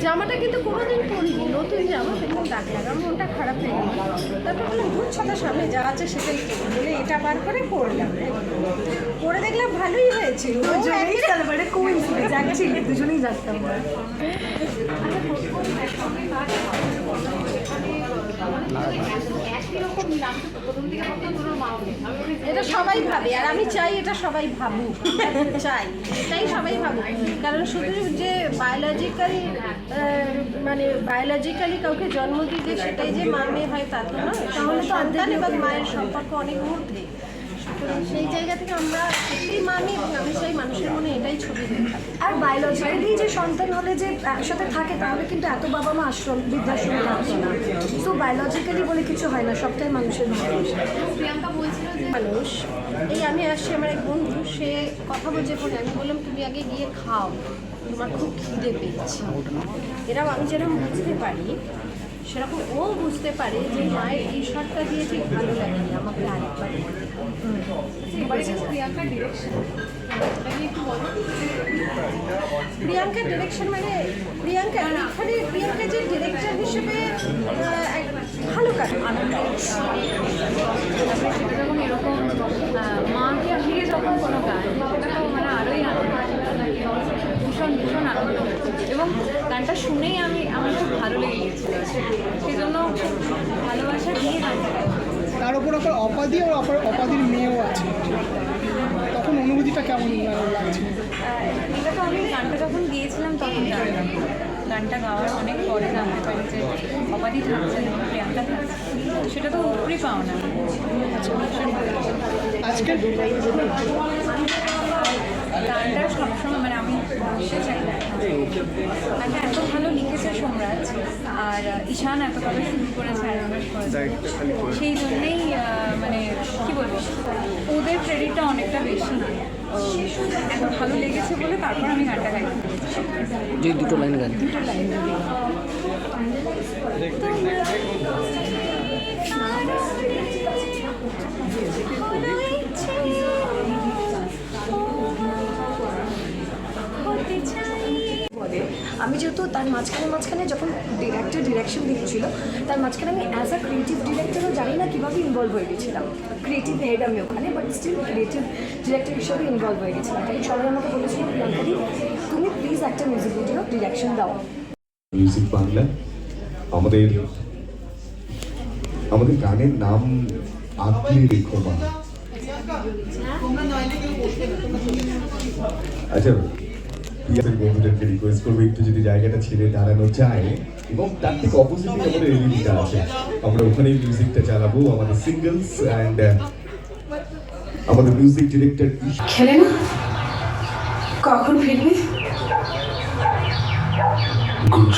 জামাটা কিন্তু কোনোদিন পরিনি নতুন জামা দেখলাম দাগ লাগা মনটা খারাপ হয়ে গেল। তারপর বললাম ভুল ছটা সামনে যা আছে সেটাই বলে এটা বার করে পরলাম। পরে দেখলাম ভালোই হয়েছে। ও একদিন- মানে দুজনেই জানতাম না এটা সবাই ভাবে, আর আমি চাই এটা সবাই ভাবুক। চাই, এটাই সবাই ভাবুক। কারণ শুধু যে বায়োলজিক্যাল মানে বায়োলজিক্যালি কাউকে জন্ম দিলে সেটাই যে মা মেয়ে হয় তা তো নয়। তাহলে সন্তান এবং মায়ের সম্পর্ক অনেক ঊর্ধ্বে। সেই জায়গা থেকে আমরা সত্যিই মা মেয়ে এবং আমি চাই মানুষের মনে এটাই ছবি দেখা আর বায়োলজিক্যালি যে সন্তান হলে যে একসাথে থাকে, তাহলে কিন্তু এত বাবা মা আশ্রম বৃদ্ধাশ্রমে থাকতো না। তো বায়োলজিক্যালি বলে কিছু হয় না, সবটাই মানুষের ভালোবাসা মানুষ, এই আমি আসছি, আমার এক বন্ধু, সে কথা বলছে ফোনে। আমি বললাম, তুমি আগে গিয়ে খাও, তোমার খুব খিদে পেয়েছে। এরম আমি যেরকম বুঝতে পারি সেরকম ও বুঝতে পারে যে মায়ের এই শটটা দিয়ে ঠিক ভালো লাগেনি আমাকে আরেকবার। প্রিয়াঙ্কার ডিরেকশন মানে প্রিয়াঙ্কা এখানে প্রিয়াঙ্কা যে ডিরেক্টর হিসেবে ভালো কাজ যখন এরকম মাকে ঘিরে যখন কোনো গান সেটা তো মানে আরোই আনন্দ। ভীষণ ভীষণ আনন্দ এবং গানটা শুনেই আমি লেগে গিয়েছিল সেই জন্য খুব ভালোবাসা দিয়ে তার উপর আবার অপাদি আর অপর অপাদির মেয়েও আছে। তখন অনুভূতিটা কেমন লাগছে? এটা তো আমি গানটা যখন গিয়েছিলাম তখন গানটা গাওয়ার অনেক পরে জানতে পারি যে অপাধি থাকছে প্রিয়াঙ্কা থাকছে সেটা তো উপরে পাও না আজকে গানটা সবসময় মানে আমি বলতে চাই না। গানটা এত ভালো লিখেছে সোমরাজ আর ঈশান এত ভালো শুরু করেছে সেই জন্যেই মানে কি বলব ওদের ক্রেডিটটা অনেকটা বেশি এত ভালো লেগেছে বলে তারপর আমি গানটা গাইতে পেরেছি। যে দুটো লাইন বলে আমি যেহেতু তার মাঝখানে মাঝখানে যখন ডিরেক্টর ডিরেকশন দিচ্ছিল তার মাঝখানে আমি অ্যাজ আ ক্রিয়েটিভ ডিরেক্টরও জানি না কীভাবে ইনভলভ হয়ে গেছিলাম। ক্রিয়েটিভ হেড আমি ওখানে বাট স্টিল ক্রিয়েটিভ ডিরেক্টর হিসেবে ইনভলভ হয়ে গেছিলাম। তখন সবাই আমাকে বলেছিল প্রিয়াঙ্কাদি তুমি প্লিজ একটা মিউজিক ভিডিও ডিরেকশন দাও। মিউজিক বাংলা আমাদের আমাদের গানের নাম আগলে রেখো মা। আচ্ছা পিয়াসের বন্ধুদেরকে রিকোয়েস্ট করব একটু যদি জায়গাটা ছেড়ে দাঁড়ানো যায় এবং তার থেকে অপোজিটে আমাদের এলইডিটা আছে। আমরা ওখানেই মিউজিকটা চালাবো আমাদের সিঙ্গলস অ্যান্ড আমাদের মিউজিক ডিরেক্টর খেলে না? কখন ফিরবি? গুড